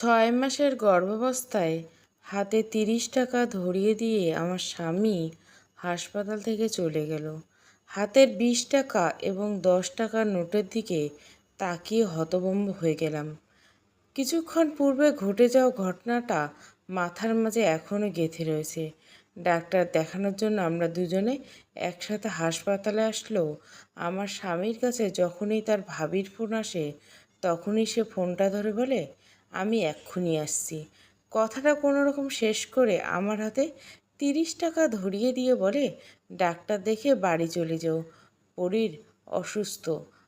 ছয় মাসের গর্ভাবস্থায় হাতে তিরিশ টাকা ধরিয়ে দিয়ে আমার স্বামী হাসপাতাল থেকে চলে গেল। হাতের বিশ টাকা এবং দশ টাকার নোটের দিকে তাকিয়ে হতভম্ব হয়ে গেলাম। কিছুক্ষণ পূর্বে ঘটে যাওয়া ঘটনাটা মাথার মাঝে এখনও গেঁথে রয়েছে। ডাক্তার দেখানোর জন্য আমরা দুজনে একসাথে হাসপাতালে আসলেও আমার স্বামীর কাছে যখনই তার ভাবির ফোন আসে, তখনই সে ফোনটা ধরে বলে আমি এক্ষুনি আসছি। কথাটা কোনো রকম শেষ করে আমার হাতে তিরিশ টাকা ধরিয়ে দিয়ে বলে, ডাক্তার দেখে বাড়ি চলে যাও। পরীর অসুস্থ।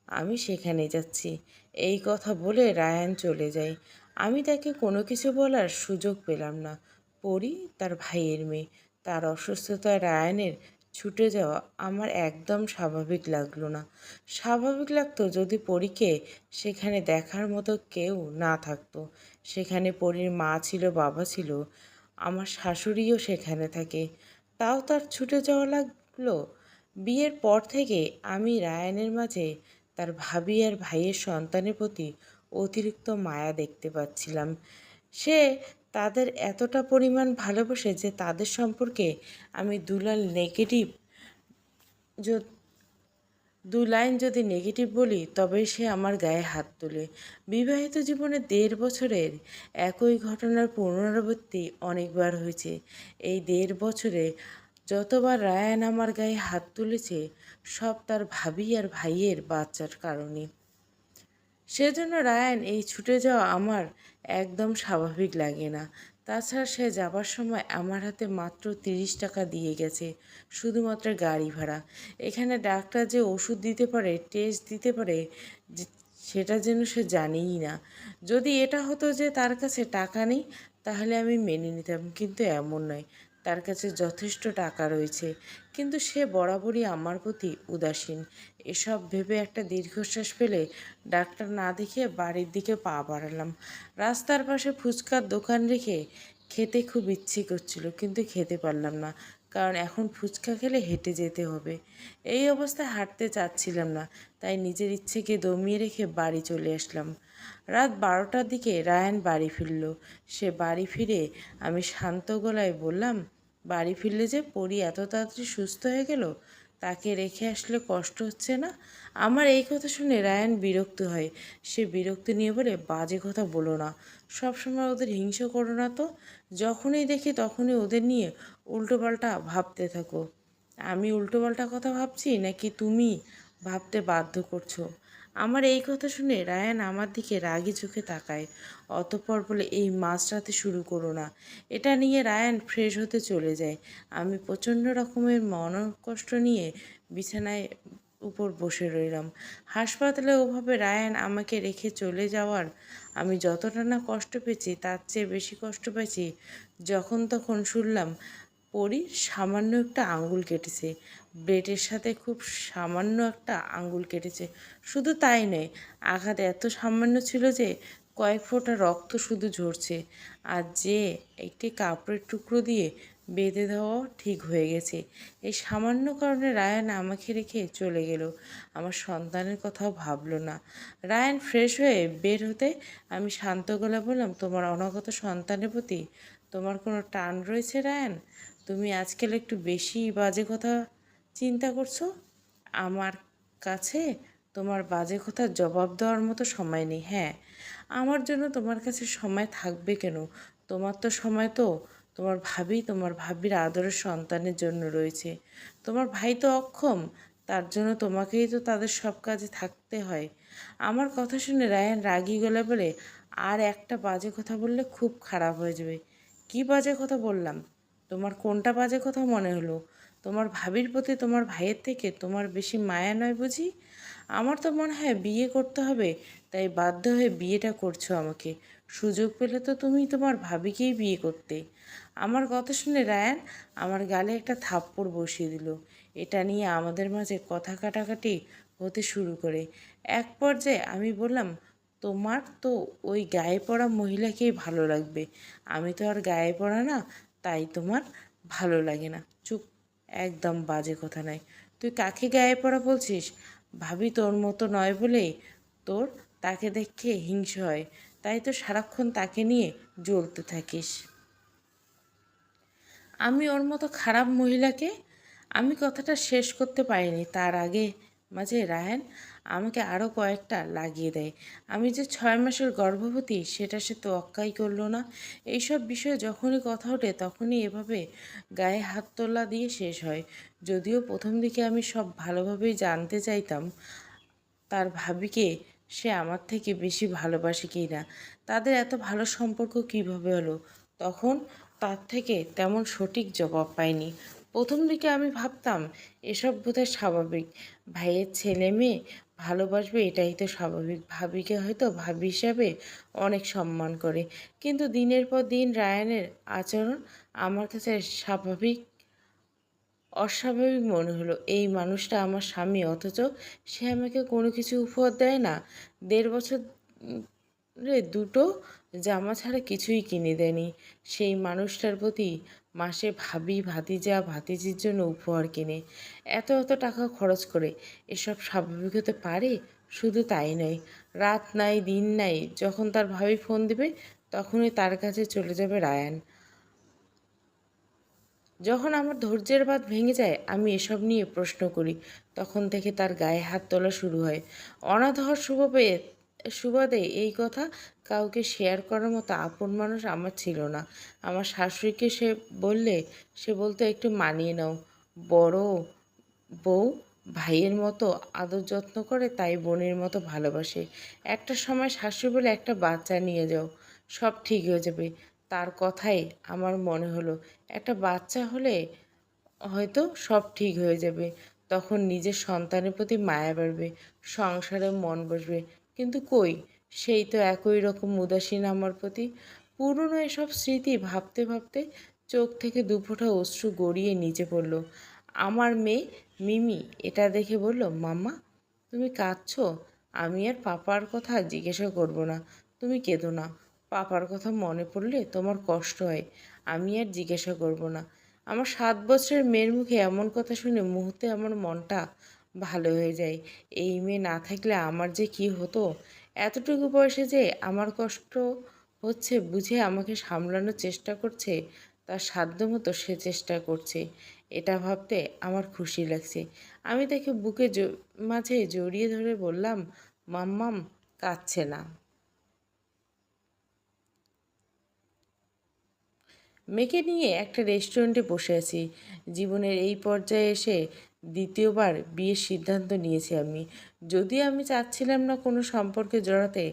আমি সেখানে যাচ্ছি। এই কথা বলে রায়ান চলে যায়। আমি তাকে কোনো কিছু বলার সুযোগ পেলাম না। পরি তার ভাইয়ের মেয়ে। তার অসুস্থতায় রায়ানের ছুটে যাওয়া আমার একদম স্বাভাবিক লাগল না। স্বাভাবিক লাগতো যদি পরীকে সেখানে দেখার মতো কেউ না থাকতো। সেখানে পরীর মা ছিল, বাবা ছিল, আমার শাশুড়িও সেখানে থাকে। তাও তার ছুটে যাওয়া লাগল। বিয়ের পর থেকে আমি রায়ানের মাঝে তার ভাবি আর ভাইয়ের সন্তানের প্রতি অতিরিক্ত মায়া দেখতে পাচ্ছিলাম। সে তাদের এতটা পরিমাণ ভালোবাসে যে তাদের সম্পর্কে আমি দুলাল নেগেটিভ দু লাইন যদি নেগেটিভ বলি তবে সে আমার গায়ে হাত তোলে। বিবাহিত জীবনে দেড় বছরের একই ঘটনার পুনরাবৃত্তি অনেকবার হয়েছে। এই দেড় বছরে যতবার রায়ান আমার গায়ে হাত তুলেছে, সব তার ভাবি আর ভাইয়ের বাচ্চার কারণে। সেজন্য রায়ান এই ছুটে যাওয়া আমার একদম স্বাভাবিক লাগে না। তাছাড়া সে যাবার সময় আমার হাতে মাত্র তিরিশ টাকা দিয়ে গেছে, শুধুমাত্র গাড়ি ভাড়া। এখানে ডাক্তার যে ওষুধ দিতে পারে টেস্ট দিতে পারে সেটা যেন সে জানেই না। যদি এটা হতো যে তার কাছে টাকা নেই, তাহলে আমি মেনে নিতাম, কিন্তু এমন নয়। তার কাছে যথেষ্ট টাকা রয়েছে, কিন্তু সে বরাবরই আমার প্রতি উদাসীন। এসব ভেবে একটা দীর্ঘশ্বাস ফেলে ডাক্তার না দেখে বাড়ির দিকে পা বাড়ালাম। রাস্তার পাশে ফুচকার দোকান রেখে খেতে খুব ইচ্ছে করছিল, কিন্তু খেতে পারলাম না, কারণ এখন ফুচকা খেলে হেঁটে যেতে হবে। এই অবস্থায় হাঁটতে চাচ্ছিলাম না, তাই নিজের ইচ্ছেকে দমিয়ে রেখে বাড়ি চলে আসলাম। রাত বারোটার দিকে রায়ান বাড়ি ফিরল। সে বাড়ি ফিরে আমি শান্ত গলায় বললাম বাড়ি ফিরলে যে পরি এত তাড়াতাড়ি সুস্থ হয়ে গেল, তাকে রেখে আসলে কষ্ট হচ্ছে না? আমার এই কথা শুনে রায়ান বিরক্ত হয়। সে বিরক্তি নিয়ে বলে, বাজে কথা বলো না। সবসময় ওদের হিংসা করো না তো। যখনই দেখি তখনই ওদের নিয়ে উল্টোপাল্টা ভাবতে থাকো। আমি উল্টোপাল্টা কথা ভাবছি নাকি তুমি ভাবতে বাধ্য করছ? আমার এই কথা শুনে রায়ান আমার দিকে রাগি চোখে তাকায়, অতপর বলে, এই মাঝরাতে শুরু করো না। এটা নিয়ে রায়ান ফ্রেশ হতে চলে যায়। আমি প্রচণ্ড রকমের মনকষ্ট নিয়ে বিছানায় উপর বসে রইলাম। হাসপাতালে ওভাবে রায়ান আমাকে রেখে চলে যাওয়ার আমি যতটা না কষ্ট পেয়েছি, তার চেয়ে বেশি কষ্ট পেয়েছি, যখন তখন শুনলাম পরীর সামান্য একটা আঙ্গুল কেটেছে। ব্লেডের সাথে খুব সামান্য একটা আঙ্গুল কেটেছে। শুধু তাই নয়, আঘাত এত সামান্য ছিল যে কয়েক ফোঁটা রক্ত শুধু ঝরছে আর যে একটি কাপড়ের টুকরো দিয়ে বেঁধে দেওয়াও ঠিক হয়ে গেছে। এই সামান্য কারণে রায়ান আমাকে রেখে চলে গেল। আমার সন্তানের কথাও ভাবলো না। রায়ান ফ্রেশ হয়ে বের হতে আমি শান্ত গলা বললাম, তোমার অনাগত সন্তানের প্রতি তোমার কোনো টান রয়েছে রায়ান? তুমি আজকাল একটু বেশি বাজে কথা চিন্তা করছ? আমার কাছে তোমার বাজে কথার জবাব দেওয়ার মতো সময় নেই হ্যাঁ। আমার জন্য তোমার কাছে সময় থাকবে কেন? তোমার তো সময় তো। তোমার ভাবি তোমার ভাবির আদরের সন্তানের জন্য রয়েছে। তোমার ভাই তো অক্ষম, তার জন্য তোমাকেই তো তাদের সব কাজে থাকতে হয়। আমার কথা শুনে রায়ান রাগি গলে বলে, আর একটা বাজে কথা বললে খুব খারাপ হয়ে যাবে। কি বাজে কথা বললাম? তোমার কোনটা বাজে কথা মনে হলো? তোমার ভাবির প্রতি তোমার ভাইয়ের থেকে তোমার বেশি মায়া নয় বুঝি? আমার তো মনে হয় বিয়ে করতে হবে, তাই বাধ্য হয়ে বিয়েটা করছ আমাকে। সুযোগ পেলে তো তুমি তোমার ভাবিকেই বিয়ে করতে। আমার কথা শুনে রায়ান আমার গালে একটা থাপ্পড় বসিয়ে দিল। এটা নিয়ে আমাদের মাঝে কথা কাটাকাটি হতে শুরু করে। এক পর্যায়ে আমি বললাম, তোমার তো ওই গায়ে পড়া মহিলাকেই ভালো লাগবে। আমি তো আর গায়ে পড়া না তাই তোমার ভালো লাগে না। চুপ, একদম বাজে কথা নয়। তুই কাকে গায়ে পড়া বলছিস? ভাবি তোর মতো নয় বলেই তোর তাকে দেখে হিংসে হয়। তাই তো সারাক্ষণ তাকে নিয়ে জ্বলতে থাকিস। আমি ওর মতো খারাপ মহিলাকে আমি কথাটা শেষ করতে পারিনি। তার আগে, মাঝে রায়ন আমাকে আরও কয়েকটা লাগিয়ে দেয়। আমি যে ছয় মাসের গর্ভবতী, সেটা সে তো অক্কাই করল না। এইসব বিষয়ে যখনই কথা ওঠে, তখনই এভাবে গায়ে হাত তোলা দিয়ে শেষ হয়। যদিও প্রথম দিকে আমি সব ভালোভাবেই জানতে চাইতাম, তার ভাবিকে সে আমার থেকে বেশি ভালোবাসে কি না, তাদের এত ভালো সম্পর্ক কীভাবে হলো? তখন তার থেকে তেমন সঠিক জবাব পাইনি। প্রথম দিকে আমি ভাবতাম, এসব বোধহয় স্বাভাবিক। ভাইয়ের ছেলে মেয়ে ভালোবাসবে, এটাই তো স্বাভাবিক। ভাবিকে হয়তো ভাবি হিসাবে অনেক সম্মান করে। কিন্তু দিনের পর দিন রায়ানের আচরণ আমার কাছে স্বাভাবিক, অস্বাভাবিক মনে হলো। এই মানুষটা আমার স্বামী, অথচ সে আমাকে কোনো কিছু উপহার দেয় না। দেড় বছর দুটো জামা ছাড়া কিছুই কিনে দেয়নি। সেই মানুষটার প্রতি মাসে ভাবি, ভাতিজা, ভাতিজির জন্য উপহার কিনে। এত এত টাকা খরচ করে। এসব স্বাভাবিক হতে পারে? শুধু তাই নয়। রাত নাই, দিন নাই, যখন তার ভাবি ফোন দিবে, তখনই তার কাছে চলে যাবে রায়ান। যখন আমার ধৈর্যের বাদ ভেঙে যায়, আমি এসব নিয়ে প্রশ্ন করি। তখন থেকে তার গায়ে হাত তোলা শুরু হয়। অনাথ হওয়ার শুভ পেয়ে, সুবাদে এই কথা কাউকে শেয়ার করার মতো আপন মানুষ আমার ছিল না। আমার শাশুড়িকে সে বললে, সে বলতো, একটু মানিয়ে নাও। বড় বউ ভাইয়ের মতো আদর যত্ন করে, তাই বোনের মতো ভালোবাসে। একটা সময় শাশুড়ি বলে, একটা বাচ্চা নিয়ে যাও, সব ঠিক হয়ে যাবে। তার কথাই আমার মনে হলো, একটা বাচ্চা হলে হয়তো সব ঠিক হয়ে যাবে। তখন নিজের সন্তানের প্রতি মায়া বাড়বে, সংসারে মন বসবে। কিন্তু কই? সেই তো একই রকম উদাসীন আমার প্রতি। পুরনো এসব স্মৃতি ভাবতে ভাবতে চোখ থেকে দুফোঁটা অশ্রু গড়িয়ে নিচে পড়ল। আমার মেয়ে মিমি এটা দেখে বলল, মাম্মা, তুমি কাঁদছো? আমি আর পাপার কথা জিজ্ঞাসা করব না। তুমি কেঁদো না। পাপার কথা মনে পড়লে তোমার কষ্ট হয়। আমি আর জিজ্ঞাসা করব না। আমার সাত বছরের মেয়ের মুখে এমন কথা শুনে মুহূর্তে আমার মনটা ভালো হয়ে যায়। এই মেয়ে না থাকলে আমার যে কি হতো? এতটুকু বয়সে যে আমার কষ্ট হচ্ছে বুঝে আমাকে সামলানোর চেষ্টা করছে, তার সাধ্যমতো সে চেষ্টা করছে। এটা ভাবতে আমার খুশি লাগছে। আমি তাকে বুকে মাঝে জড়িয়ে ধরে বললাম, মাম্মাম, কাঁদছে না। মেয়েকে নিয়ে একটা রেস্টুরেন্টে বসে আছি। জীবনের এই পর্যায়ে এসে দ্বিতীয়বার বিয়ের সিদ্ধান্ত নিয়েছি আমি। যদি আমি চাচ্ছিলাম না কোনো সম্পর্কে জড়াতে,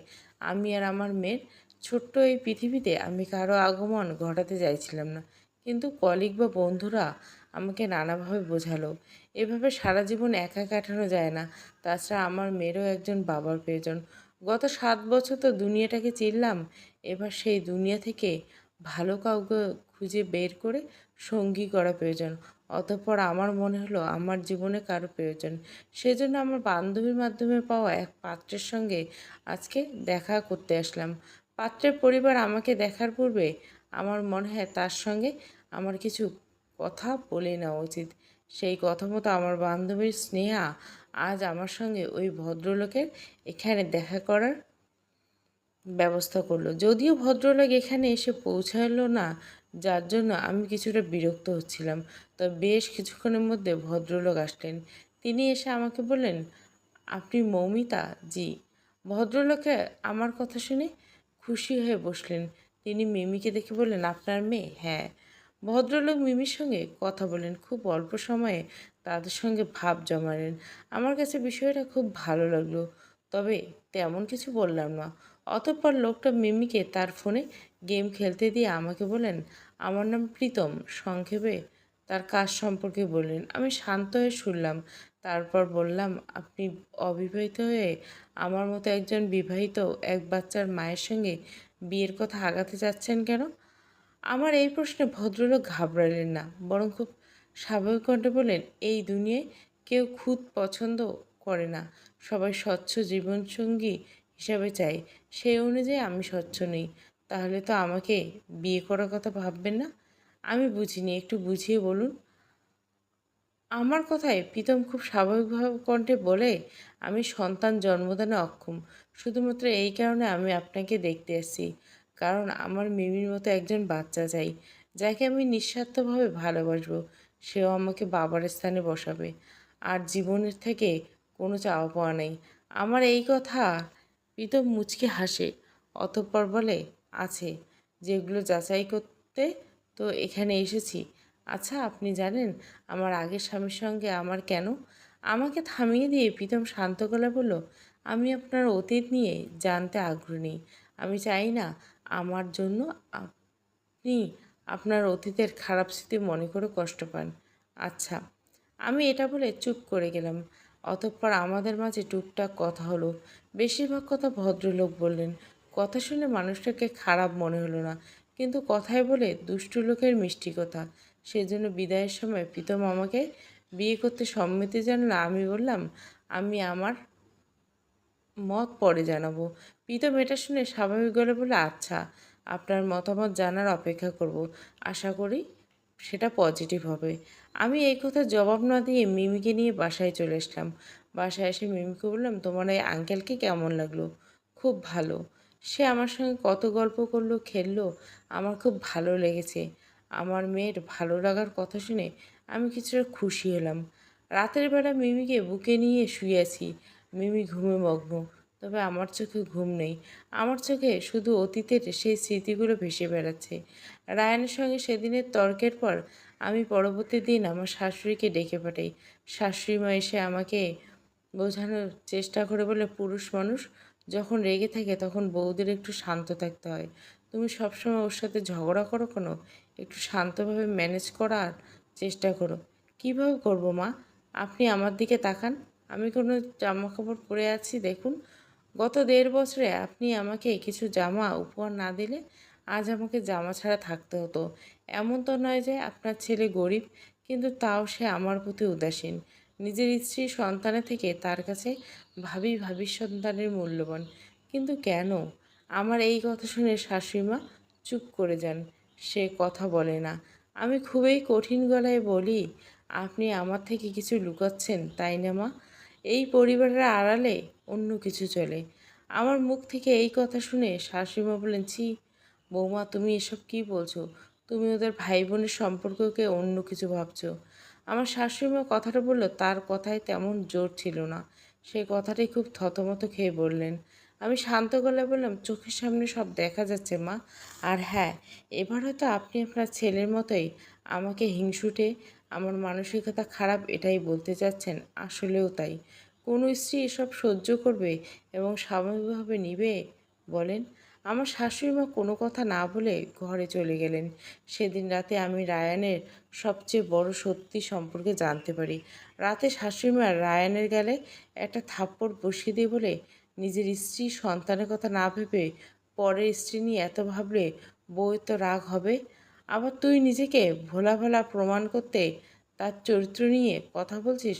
আমি আর আমার মেয়ের ছোট্ট এই পৃথিবীতে আমি কারও আগমন ঘটাতে চাইছিলাম না। কিন্তু কলিগ বা বন্ধুরা আমাকে নানাভাবে বোঝালো। এভাবে সারা জীবন একা কাটানো যায় না। তাছাড়া আমার মেয়েরও একজন বাবার প্রয়োজন। গত সাত বছর তো দুনিয়াটাকে চিনলাম। এবার সেই দুনিয়া থেকে ভালো কাউকে খুঁজে বের করে সঙ্গী করা প্রয়োজন। অতঃপর আমার মনে হলো আমার জীবনে কারও প্রয়োজন। সেজন্য আমার বান্ধবীর মাধ্যমে পাওয়া এক পাত্রের সঙ্গে আজকে দেখা করতে আসলাম। পাত্রের পরিবার আমাকে দেখার পূর্বে আমার মনে হয় তার সঙ্গে আমার কিছু কথা বলে নেওয়া উচিত। সেই কথা মতো আমার বান্ধবীর স্নেহা আজ আমার সঙ্গে ওই ভদ্রলোকের এখানে দেখা করার ব্যবস্থা করল। যদিও ভদ্রলোক এখানে এসে পৌঁছালো না যার জন্য আমি কিছুটা বিরক্ত হচ্ছিলাম। তো বেশ কিছুক্ষণের মধ্যে ভদ্রলোক আসলেন। তিনি এসে আমাকে বললেন, আপনি মৌমিতা? জি। ভদ্রলোকে আমার কথা শুনে খুশি হয়ে বসলেন। তিনি মিমিকে দেখে বললেন, আপনার মেয়ে? হ্যাঁ। ভদ্রলোক মিমির সঙ্গে কথা বলেন খুব অল্প সময়ে তাদের সঙ্গে ভাব জমালেন। আমার কাছে বিষয়টা খুব ভালো লাগল, তবে তেমন কিছু বললাম না। অতঃপর লোকটা মিমিকে তার ফোনে গেম খেলতে দিয়ে আমাকে বলেন আমার নাম প্রীতম। সংক্ষেপে তার কাজ সম্পর্কে বললেন, আমি শান্ত হয়ে শুনলাম। তারপর বললাম, আপনি অবিবাহিত হয়ে আমার মতো একজন বিবাহিত এক বাচ্চার মায়ের সঙ্গে বিয়ের কথা আগাতে যাচ্ছেন কেন? আমার এই প্রশ্নে ভদ্রলোক ঘাবড়ালেন না, বরং খুব স্বাভাবিক কণ্ঠে বললেন, এই দুনিয়ায় কেউ খুদ পছন্দ করে না। সবাই স্বচ্ছ জীবনসঙ্গী হিসাবে চাই সেই অনুযায়ী আমি স্বচ্ছ নই। তাহলে তো আমাকে বিয়ে করার কথা ভাববেন না? আমি বুঝিনি, একটু বুঝিয়ে বলুন। আমার কথায় প্রীতম খুব স্বাভাবিকভাবে কণ্ঠে বলে, আমি সন্তান জন্মদানে অক্ষম। শুধুমাত্র এই কারণে আমি আপনাকে দেখতে আসছি কারণ আমার মিমির মতো একজন বাচ্চা চাই, যাকে আমি নিঃস্বার্থভাবে ভালোবাসবো। সেও আমাকে বাবার স্থানে বসাবে। আর জীবনের থেকে কোনো চাওয়া পাওয়া নেই। আমার এই কথা প্রীতম মুচকে হাসে, অতঃপর বলে আছে, যেগুলো যাচাই করতে তো এখানে এসেছি। আচ্ছা আপনি জানেন আমার আগের স্বামীর সঙ্গে আমার কেন? আমাকে থামিয়ে দিয়ে প্রীতম শান্ত গলা বলল, আমি আপনার অতীত নিয়ে জানতে আগ্রহী আমি চাই না আমার জন্য আপনি আপনার অতীতের খারাপ স্মৃতি মনে করে কষ্ট পান। আচ্ছা আমি এটা বলে চুপ করে গেলাম। অতঃপর আমাদের মাঝে টুকটাক কথা হলো। বেশিরভাগ কথা ভদ্রলোক বললেন। কথা শুনে মানুষটাকে খারাপ মনে হলো না। কিন্তু কথায় বলে দুষ্টু লোকের মিষ্টি কথা। সেজন্য বিদায়ের সময় প্রীতম আমাকে বিয়ে করতে সম্মতি জানালে আমি বললাম, আমি আমার মত পরে জানাব। প্রীতম এটা শুনে স্বাভাবিক গলে বলে আচ্ছা আপনার মতামত জানার অপেক্ষা করব। আশা করি সেটা পজিটিভ হবে। আমি এই কথা জবাব না দিয়ে মিমিকে নিয়ে বাসায় চলে আসলাম। বাসায় এসে মিমিকে বললাম, তোমার এই আঙ্কেলকে কেমন লাগল? খুব ভালো। সে আমার সঙ্গে কত গল্প করল, খেললো, আমার খুব ভালো লেগেছে। আমার মেয়ের ভালো লাগার কথা শুনে আমি কিছুটা খুশি হলাম। রাতের বেলা মিমিকে বুকে নিয়ে শুয়ে আছি। মিমি ঘুমে মগ্ন, তবে আমার চোখে ঘুম নেই। আমার চোখে শুধু অতীতের সেই স্মৃতিগুলো ভেসে বেড়াচ্ছে। রায়ানের সঙ্গে সেদিনের তর্কের পর আমি পরবর্তী দিন আমার শাশুড়িকে ডেকে পাঠাই। শাশুড়ি মা এসে আমাকে বোঝানোর চেষ্টা করে বলে, পুরুষ মানুষ যখন রেগে থাকে তখন বউদের একটু শান্ত থাকতে হয়। তুমি সবসময় ওর সাথে ঝগড়া করো কেন? একটু শান্তভাবে ম্যানেজ করার চেষ্টা করো। কীভাবে করব মা? আপনি আমার দিকে তাকান। আমি কোনো জামা কাপড় পরে আছি, দেখুন। গত দেড় বছরে আপনি আমাকে কিছু জামা উপহার না দিলে আজ আমাকে জামা ছাড়া থাকতে হতো। এমন তো নয় যে আপনার ছেলে গরিব, কিন্তু তাও সে আমার প্রতি উদাসীন। নিজের স্ত্রী সন্তানের থেকে তার কাছে ভাবি ভাবির সন্তানের মূল্যবান। কিন্তু কেন? আমার এই কথা শুনে শাশুড়িমা চুপ করে যান। সে কথা বলে না। আমি খুবই কঠিন গলায় বলি, আপনি আমার থেকে কিছু লুকাচ্ছেন, তাই না মা? এই পরিবারের আড়ালে অন্য কিছু চলে। আমার মুখ থেকে এই কথা শুনে শাশুড়িমা বলেন ছি, বৌমা, তুমি এসব কি বলছো? তুমি ওদের ভাই বোনের সম্পর্ককে অন্য কিছু ভাবছ। আমার শাশুড়িমা কথাটা বলল, তার কথায় তেমন জোর ছিল না। সেই কথাটাই খুব থতমত খেয়ে বললেন। আমি শান্ত গলায় বললাম, চোখের সামনে সব দেখা যাচ্ছে, মা। আর হ্যাঁ এবার হয়তো আপনি আপনার ছেলের মতোই আমাকে হিংসুটে, আমার মানসিকতা খারাপ এটাই বলতে চাচ্ছেন। আসলেও তাই। কোনো স্ত্রী এসব সহ্য করবে এবং স্বাভাবিকভাবে নিবে? বলেন। আমার শাশুড়ি মা কোনো কথা না বলে ঘরে চলে গেলেন। সেদিন রাতে আমি রায়ানের সবচেয়ে বড় সত্যি সম্পর্কে জানতে পারি। রাতে শাশুড়ি মা রায়ানের গেলে একটা থাপ্পড় বসিয়ে দিয়ে বলে, নিজের স্ত্রী সন্তানের কথা না ভেবে পরের স্ত্রী নিয়ে এত ভাবলে বউয়ের তো রাগ হবে। আবার তুই নিজেকে ভোলা ভোলা প্রমাণ করতে তার চরিত্র নিয়ে কথা বলছিস।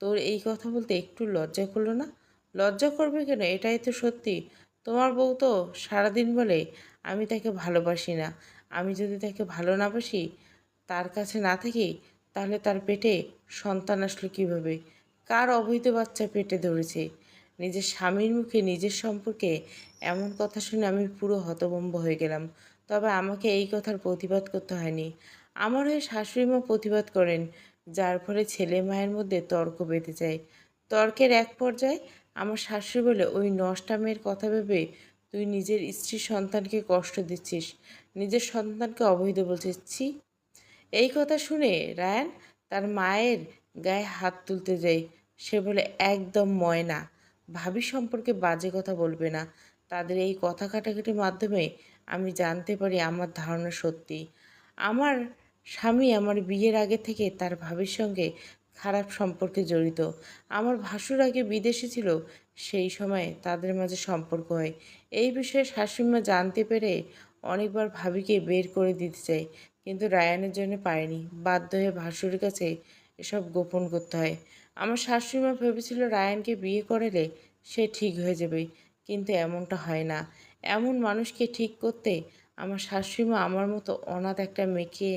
তোর এই কথা বলতে একটু লজ্জা করল না? লজ্জা করবে কেন? এটাই তো সত্যি। তোমার বউ তো সারাদিন বলে, আমি তাকে ভালোবাসি না। আমি যদি তাকে ভালো না বাসি, তার কাছে না থাকি, তাহলে তার পেটে সন্তান আসলো কীভাবে? কার অবৈধ বাচ্চা পেটে ধরেছে? নিজের স্বামীর মুখে, নিজের সম্পর্কে এমন কথা শুনে আমি পুরো হতভম্ব হয়ে গেলাম। তবে আমাকে এই কথার প্রতিবাদ করতে হয়নি। আমার হয়ে শাশুড়িমা প্রতিবাদ করেন, যার ফলে ছেলে মায়ের মধ্যে তর্ক বেঁধে যায়। তর্কের এক পর্যায়ে আমার শাশুড়ি বলে, ওই নষ্টা মেয়ের কথা ভেবে তুই নিজের স্ত্রী সন্তানকে কষ্ট দিচ্ছিস। নিজের সন্তানকে অবৈধ বলছিস। ছি। এই কথা শুনে রায়ান তার মায়ের গায়ে হাত তুলতে যায়। সে বলে, একদম ময়না। ভাবি সম্পর্কে বাজে কথা বলবে না। তাদের এই কথা কাটাকাটির মাধ্যমে আমি জানতে পারি আমার ধারণা সত্যি। আমার স্বামী আমার বিয়ের আগে থেকে তার ভাবির সঙ্গে খারাপ সম্পর্কে জড়িত। আমার ভাসুর আগে বিদেশে ছিল, সেই সময় তাদের মাঝে সম্পর্ক হয়। এই বিষয়ে শাশুড়িমা জানতে পেরে অনেকবার ভাবিকে বের করে দিতে চাই কিন্তু রায়ানের জন্য পারেনি। বাধ্য হয়ে ভাসুরের কাছে এসব গোপন করতে হয়। আমার শাশুড়িমা ভেবেছিল রায়ানকে বিয়ে করেলে সে ঠিক হয়ে যাবে, কিন্তু এমনটা হয় না। এমন মানুষকে ঠিক করতে আমার শাশুড়িমা আমার মতো অনাথ একটা মেয়েকে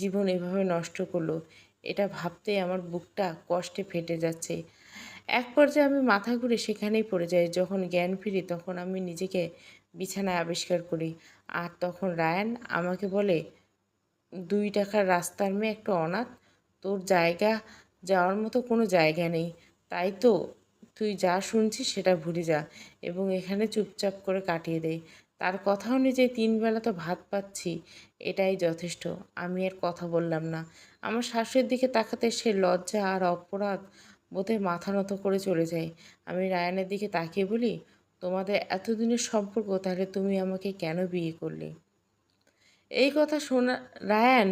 জীবন এভাবে নষ্ট করল। এটা ভাবতে আমার বুকটা কষ্টে ফেটে যাচ্ছে। এক পর্যায়ে আমি মাথা ঘুরে সেখানেই পড়ে যাই। যখন জ্ঞান ফিরি তখন আমি নিজেকে বিছানায় আবিষ্কার করি। আর তখন রায়ান আমাকে বলে, দুই টাকার রাস্তার মেয়ে একটা অনাথ, তোর জায়গা যাওয়ার মতো কোনো জায়গা নেই। তাই তো তুই যা শুনছিস সেটা ভুলে যা এবং এখানে চুপচাপ করে কাটিয়ে দেয় তার কথা অনুযায়ী তিন বেলা তো ভাত পাচ্ছি, এটাই যথেষ্ট। আমি আর কথা বললাম না। আমার শাশুড়ির দিকে তাকাতে সে লজ্জা আর অপরাধ বোধে মাথা নত করে চলে যায়। আমি রায়ানের দিকে তাকিয়ে বলি, তোমাদের এতদিনের সম্পর্ক, তাহলে তুমি আমাকে কেন বিয়ে করলে? এই কথা শোনা, রায়ান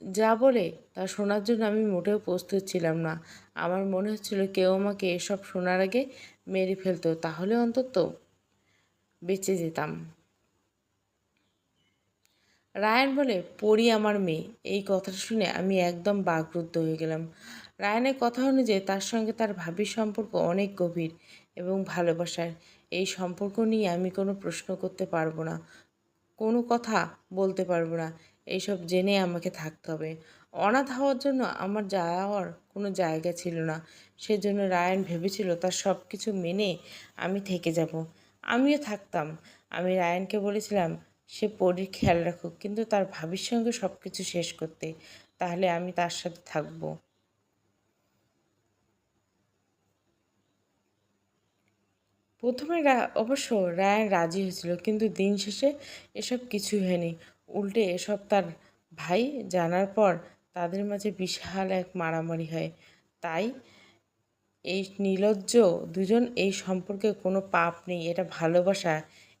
যা বলে তা শোনার জন্য আমি মোটেও প্রস্তুত ছিলাম না। আমার মনে হচ্ছিল কেউ আমাকে এসব শোনার আগে মেরে ফেলতো। তাহলে অন্তত বেঁচে যেতাম। রায়ান বলে, পড়ি আমার মেয়ে। এই কথাটা শুনে আমি একদম বাকরুদ্ধ হয়ে গেলাম। রায়ানের কথা অনুযায়ী তার সঙ্গে তার ভাবির সম্পর্ক অনেক গভীর এবং ভালোবাসার। এই সম্পর্ক নিয়ে আমি কোনো প্রশ্ন করতে পারব না, কোনো কথা বলতে পারব না, এইসব জেনে আমাকে থাকতে হবে। অনাথ হওয়ার জন্য আমার যাওয়ার কোনো জায়গা ছিল না। সেজন্য রায়ান ভেবেছিল তার সব কিছু মেনে আমি থেকে যাব। আমিও থাকতাম। আমি রায়ানকে বলেছিলাম, সে পরীর খেয়াল রাখুক, কিন্তু তার ভাবির সঙ্গে সব কিছু শেষ করতে। তাহলে আমি তার সাথে থাকব। প্রথমে অবশ্য রায়ান রাজি হয়েছিল, কিন্তু দিন শেষে এসব কিছুই হয়নি। উল্টে এসব তার ভাই জানার পর তাদের মাঝে বিশাল এক মারামারি হয়। তাই এই নির্লজ্জ দুজন এই সম্পর্কে কোনো পাপ নেই, এটা ভালোবাসা।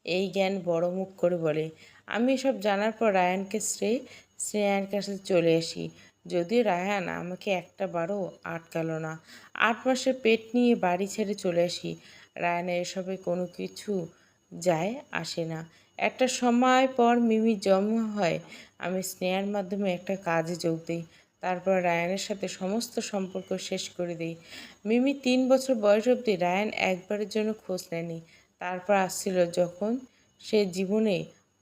এই জ্ঞান বড় মুখ করে বলে। আমি এসব জানার পর রায়ানকে শ্রেয় শ্রেয়ার কাছে চলে আসি। যদিও রায়ান আমাকে একটা বারও আটকালো না। আট মাসের পেট নিয়ে বাড়ি ছেড়ে চলে আসি। রায়ানের এসবে কোনো কিছু যায় আসে না। একটা সময় পর মিমি জন্ম হয়। আমি স্নেহার মাধ্যমে একটা কাজে যোগ দিই। তারপর রায়ানের সাথে সমস্ত সম্পর্ক শেষ করে দিই। মিমি তিন বছর বয়স অবধি রায়ান একবারের জন্য খোঁজ নেয়নি। তারপর আসছিল যখন সে জীবনে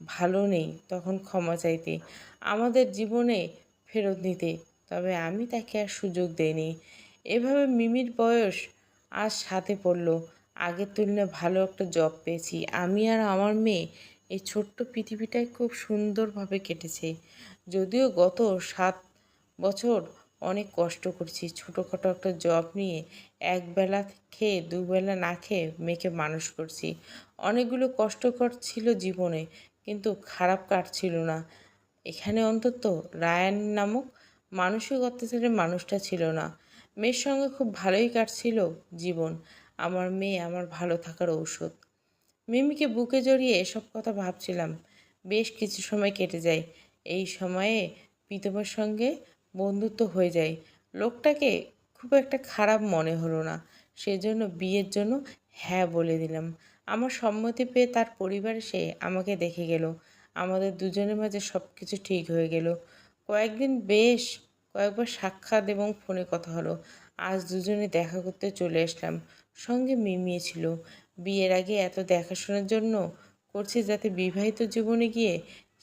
ভালো নেই, তখন ক্ষমা চাইতে। আমাদের জীবনে ফেরত নিতে, তবে আমি তাকে আর সুযোগ দেইনি। এভাবে মিমির বয়স আজ সাথে পড়ল। আগের তুলনায় ভালো একটা জব পেয়েছি। আমি আর আমার মেয়ে এই ছোট্ট পৃথিবীটায় খুব সুন্দরভাবে কেটেছে। যদিও গত সাত বছর অনেক কষ্ট করছি। ছোটোখাটো একটা জব নিয়ে একবেলা খেয়ে দুবেলা না খেয়ে মেয়েকে মানুষ করছি। অনেকগুলো কষ্টকর ছিল জীবনে, কিন্তু খারাপ কাটছিল না। এখানে অন্তত রায়ান নামক মানসিক অত্যাচারের মানুষটা ছিল না। মেয়ের সঙ্গে খুব ভালোই কাটছিল জীবন। আমার মেয়ে আমার ভালো থাকার ঔষধ। মিমিকে বুকে জড়িয়ে এসব কথা ভাবছিলাম। বেশ কিছু সময় কেটে যায়। এই সময়ে প্রীতমের সঙ্গে বন্ধুত্ব হয়ে যায়। লোকটাকে খুব একটা খারাপ মনে হলো না। সেজন্য বিয়ের জন্য হ্যাঁ বলে দিলাম। আমার সম্মতি পেয়ে তার পরিবার সে আমাকে দেখে গেল। আমাদের দুজনের মাঝে সব কিছু ঠিক হয়ে গেল। কয়েকদিন বেশ কয়েকবার সাক্ষাৎ এবং ফোনে কথা হলো। আজ দুজনে দেখা করতে চলে আসলাম। সঙ্গে মিমিয়ে ছিল। বিয়ের আগে এত দেখাশোনার জন্য করছে যাতে বিবাহিত জীবনে গিয়ে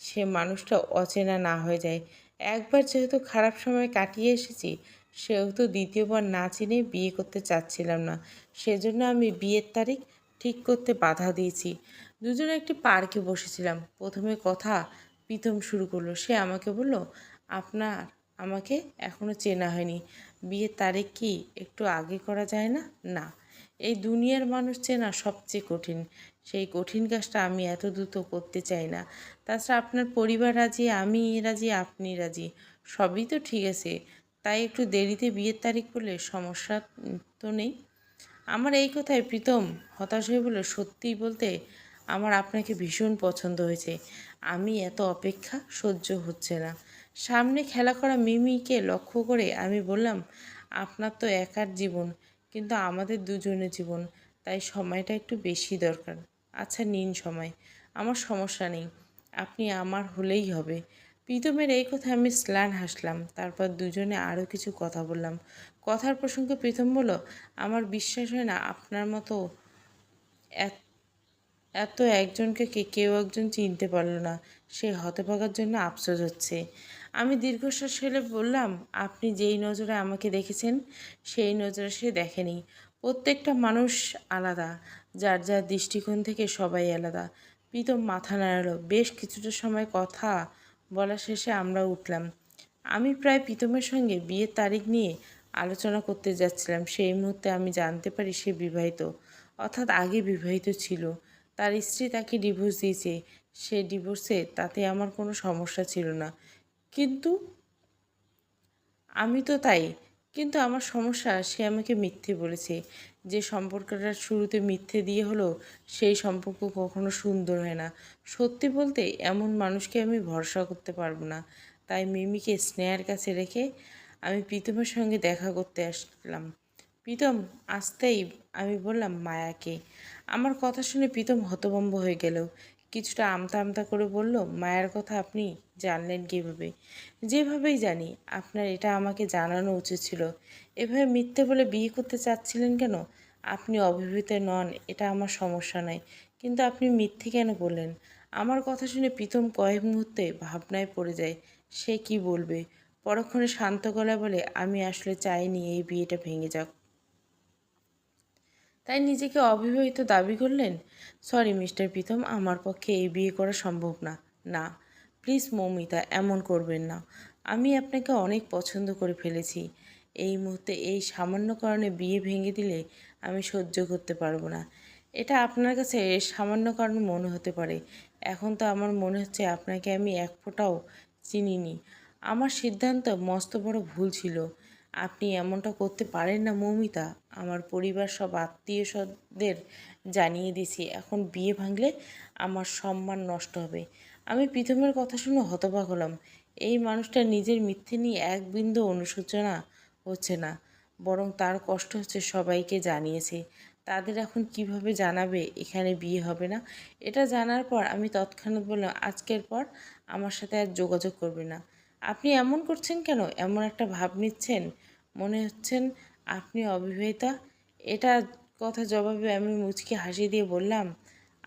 সে মানুষটা অচেনা না হয়ে যায়। একবার যেহেতু খারাপ সময় কাটিয়ে এসেছি, সেহেতু দ্বিতীয়বার না চিনে বিয়ে করতে চাচ্ছিলাম না। সেজন্য আমি বিয়ের তারিখ ঠিক করতে বাধা দিয়েছি। দুজনে একটি পার্কে বসেছিলাম। প্রথমে কথা প্রীতম শুরু করল। সে আমাকে বলল, আপনার আমাকে এখনও চেনা হয়নি। বিয়ের তারিখ কি একটু আগে করা যায় না? না। এই দুনিয়ার মানুষ চেনা সবচেয়ে কঠিন। সেই কঠিন কাজটা আমি এত দ্রুত করতে চাই না। তাছাড়া আপনার পরিবার রাজি, আমি রাজি, আপনি রাজি, সবই তো ঠিক আছে। তাই একটু দেরিতে বিয়ের তারিখ করলে সমস্যা তো নেই। আমার এই কথায় প্রীতম হতাশ হয়ে বলে সত্যিই বলতে আমার আপনাকে ভীষণ পছন্দ হয়েছে। আমি এত অপেক্ষা সহ্য হচ্ছে না। সামনে খেলা করা মিমিকে লক্ষ্য করে আমি বললাম, আপনার তো একার জীবন, কিন্তু আমাদের দুজনের জীবন। তাই সময়টা একটু বেশি দরকার। আচ্ছা নিন সময়। আমার সমস্যা নেই। আপনি আমার হলেই হবে। প্রীতমের এই কথা আমি স্লান হাসলাম। তারপর দুজনে আরও কিছু কথা বললাম। কথার প্রসঙ্গে প্রীতম বলল, আমার বিশ্বাস হয় না আপনার মতো এত একজনকে কে, কেউ একজন চিনতে পারল না। সে হতভাগার জন্য আফসোস হচ্ছে। আমি দীর্ঘশ্বাস ফেলে বললাম, আপনি যেই নজরে আমাকে দেখেছেন, সেই নজরে সে দেখেনি। প্রত্যেকটা মানুষ আলাদা, যার যার দৃষ্টিকোণ থেকে সবাই আলাদা। প্রীতম মাথা নাড়ালো, বেশ কিছুটা সময় কথা বলা শেষে আমরা উঠলাম। আমি প্রায় প্রীতমের সঙ্গে বিয়ের তারিখ নিয়ে আলোচনা করতে যাচ্ছিলাম। সেই মুহূর্তে আমি জানতে পারি সে বিবাহিত, অর্থাৎ আগে বিবাহিত ছিল। তার স্ত্রী তাকে ডিভোর্স দিয়েছে। সে ডিভোর্সে তাতে আমার কোনো সমস্যা ছিল না। কিন্তু আমি তো তাই কিন্তু আমার সমস্যা, সে আমাকে মিথ্যে বলেছে। যে সম্পর্কটা শুরুতে মিথ্যে দিয়ে হলো, সেই সম্পর্ক কখনো সুন্দর হয় না। সত্যি বলতে, এমন মানুষকে আমি ভরসা করতে পারব না। তাই মিমিকে স্নেহার কাছে রেখে আমি প্রীতমের সঙ্গে দেখা করতে আসলাম। প্রীতম, আসতেই আমি বললাম মায়াকে। আমার কথা শুনে প্রীতম হতভম্ব হয়ে গেল। কিছুটা আমতা আমতা করে বলল, মায়ার কথা আপনি জানলেন কীভাবে? যেভাবেই জানি, আপনার এটা আমাকে জানানো উচিত ছিল। এভাবে মিথ্যে বলে বিয়ে করতে চাচ্ছিলেন কেন? আপনি অবিবাহিত নন, এটা আমার সমস্যা নয়। কিন্তু আপনি মিথ্যে কেন বললেন? আমার কথা শুনে প্রীতম কয়েক মুহূর্তে ভাবনায় পড়ে যায়, সে কি বলবে? পরক্ষণে শান্ত গলায় বলে, আমি আসলে চাইনি এই বিয়েটা ভেঙে যাক। তাই নিজেকে অবিবাহিত দাবি করলেন? সরি মিস্টার প্রীতম, আমার পক্ষে এই বিয়ে করা সম্ভব না। না প্লিজ মৌমিতা, এমন করবেন না। আমি আপনাকে অনেক পছন্দ করে ফেলেছি। এই মুহূর্তে এই সামান্য কারণে বিয়ে ভেঙে দিলে আমি সহ্য করতে পারব না। এটা আপনার কাছে সামান্য কারণ মনে হতে পারে। এখন তো আমার মনে হচ্ছে আপনাকে আমি এক ফোঁটাও চিনিনি। আমার সিদ্ধান্ত মস্ত বড় ভুল ছিল। আপনি এমনটা করতে পারেন না মৌমিতা। আমার পরিবার সব আত্মীয় স্বদের জানিয়ে দিছি এখন বিয়ে ভাঙলে আমার সম্মান নষ্ট হবে। আমি প্রীতমের কথা শুনে হতবাক হলাম। এই মানুষটা নিজের মিথ্যে নিয়ে এক বিন্দু অনুশোচনা হচ্ছে না, বরং তার কষ্ট হচ্ছে সবাইকে জানিয়েছে। তাদের এখন কীভাবে জানাবে এখানে বিয়ে হবে না? এটা জানার পর আমি তৎক্ষণাৎ বললাম, আজকের পর আমার সাথে আর যোগাযোগ করবে না। আপনি এমন করছেন কেন? এমন একটা ভাব নিচ্ছেন? মনে হচ্ছেন আপনি অবিবাহিতা? এটা কথা জবাবে আমি মুচকি হাসি দিয়ে বললাম,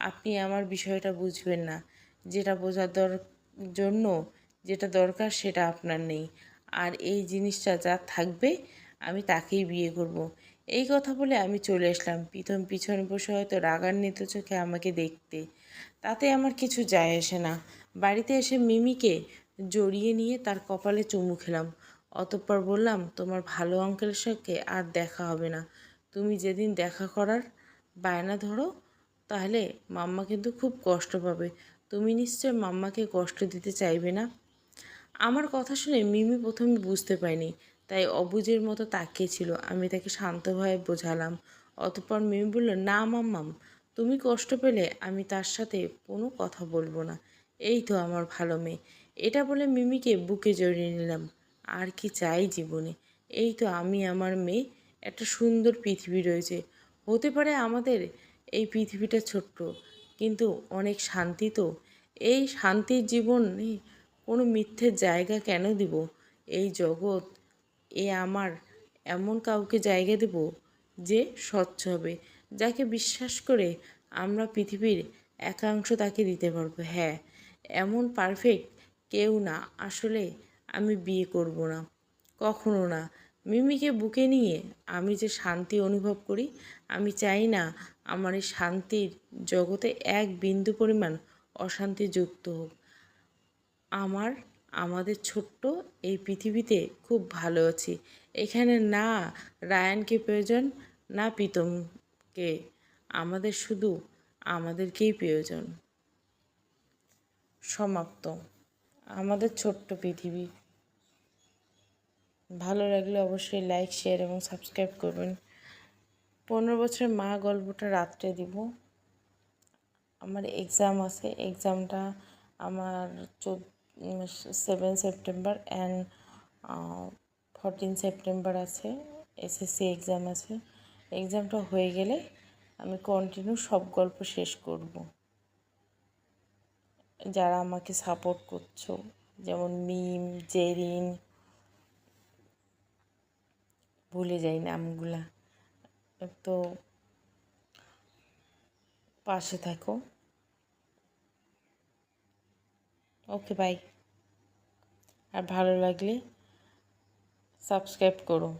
আপনি আমার বিষয়টা বুঝবেন না। যেটা বোঝার দর, জন্য যেটা দরকার সেটা আপনার নেই। আর এই জিনিসটা যা থাকবে, আমি তাকেই বিয়ে করব। এই কথা বলে আমি চলে আসলাম। প্রীতম পিছনে বসে হয়তো রাগান্বিত চোখে আমাকে দেখতে। তাতে আমার কিছু যায় আসে না। বাড়িতে এসে মিমিকে জড়িয়ে নিয়ে তার কপালে চুমু খেলাম। অতঃপর বললাম, তোমার ভালো অঙ্কেলের সঙ্গে আর দেখা হবে না। তুমি যেদিন দেখা করার বায়না ধরো, তাহলে মাম্মা কিন্তু খুব কষ্ট পাবে। তুমি নিশ্চয় মাম্মাকে কষ্ট দিতে চাইবে না? আমার কথা শুনে মিমি প্রথমে বুঝতে পায়নি তাই অবুজের মতো তাকিয়েছিল আমি তাকে শান্তভাবে বোঝালাম। অতপর মিমি বলল, না মাম্মাম, তুমি কষ্ট পেলে আমি তার সাথে কোনো কথা বলব না। এই তো আমার ভালো মেয়ে। এটা বলে মিমিকে বুকে জড়িয়ে নিলাম। আর কি চাই জীবনে? এই তো আমি আমার মেয়ে। একটা সুন্দর পৃথিবী রয়েছে। হতে পারে আমাদের এই পৃথিবীটা ছোট্ট, কিন্তু অনেক শান্তি তো। এই শান্তির জীবনে কোনো মিথ্যের জায়গা কেন দিব? এই জগৎ, এ আমার এমন কাউকে জায়গা দেব যে স্বচ্ছ হবে, যাকে বিশ্বাস করে আমরা পৃথিবীর একাংশ তাকে দিতে পারব। হ্যাঁ এমন পারফেক্ট কেউ না, আসলে আমি বিয়ে করব না, কখনো না। মিমিকে বুকে নিয়ে আমি যে শান্তি অনুভব করি, আমি চাই না আমার এই শান্তির জগতে এক বিন্দু পরিমাণ অশান্তি যুক্ত হোক। আমার, আমাদের ছোট্ট এই পৃথিবীতে খুব ভালো আছি। এখানে না রায়ানকে প্রয়োজন, না প্রীতমকে। আমাদের শুধু আমাদেরকেই প্রয়োজন। সমাপ্ত। আমাদের ছোট্ট পৃথিবী। ভালো লাগলে অবশ্যই লাইক শেয়ার এবং সাবস্ক্রাইব করবেন। পনেরো বছরের মা গল্পটা রাত্রে দিব। আমার এক্সাম আছে এক্সামটা আমার চোদ্দ seven September and fourteen September আছে এসএসসি এক্সাম আছে। এক্সামটা হয়ে গেলে আমি কন্টিনিউ সব গল্প শেষ করব। যারা আমাকে সাপোর্ট করছ, যেমন মিম জেরিন, ভুলে যাই নামগুলা। তো পাশে থাকো। ওকে বাই আর ভালো লাগলে সাবস্ক্রাইব করো।